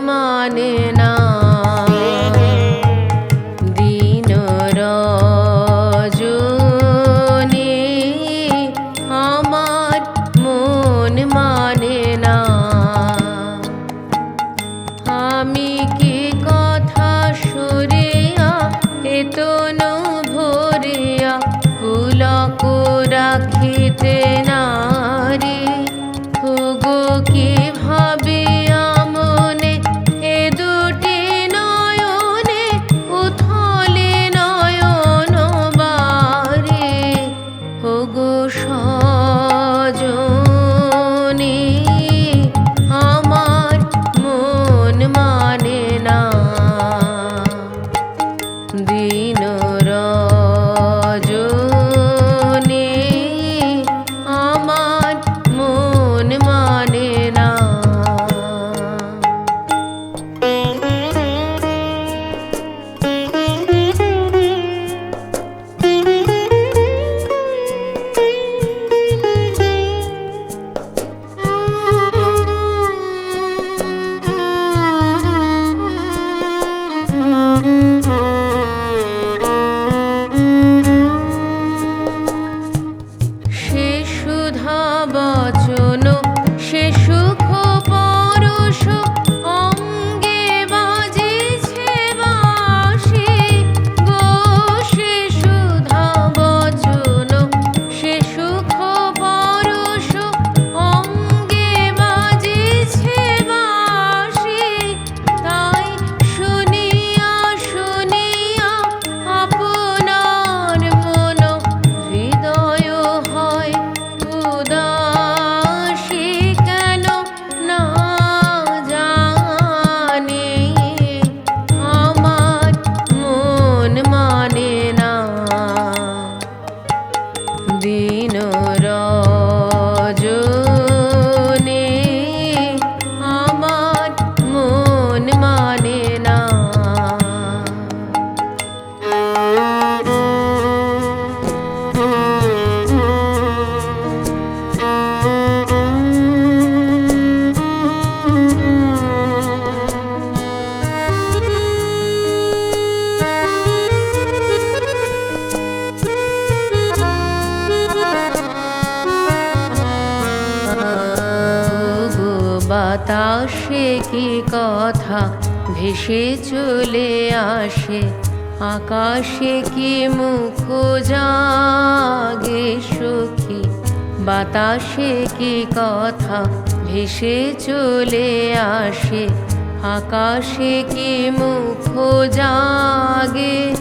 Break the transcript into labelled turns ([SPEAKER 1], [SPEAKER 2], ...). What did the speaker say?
[SPEAKER 1] মানে না দিন রজনী আমার মন মানে না আমি কি কথা সরিয়া এত ভরিয়া পুলক রাখিতে নারী ভোগ কি বাতাসে কি কথা? ভেসে চলে আসে। আকাশে কি মুখ জাগে সুখী? বাতাসে কি কথা? ভেসে চলে আসে। আকাশে কি মুখ জাগে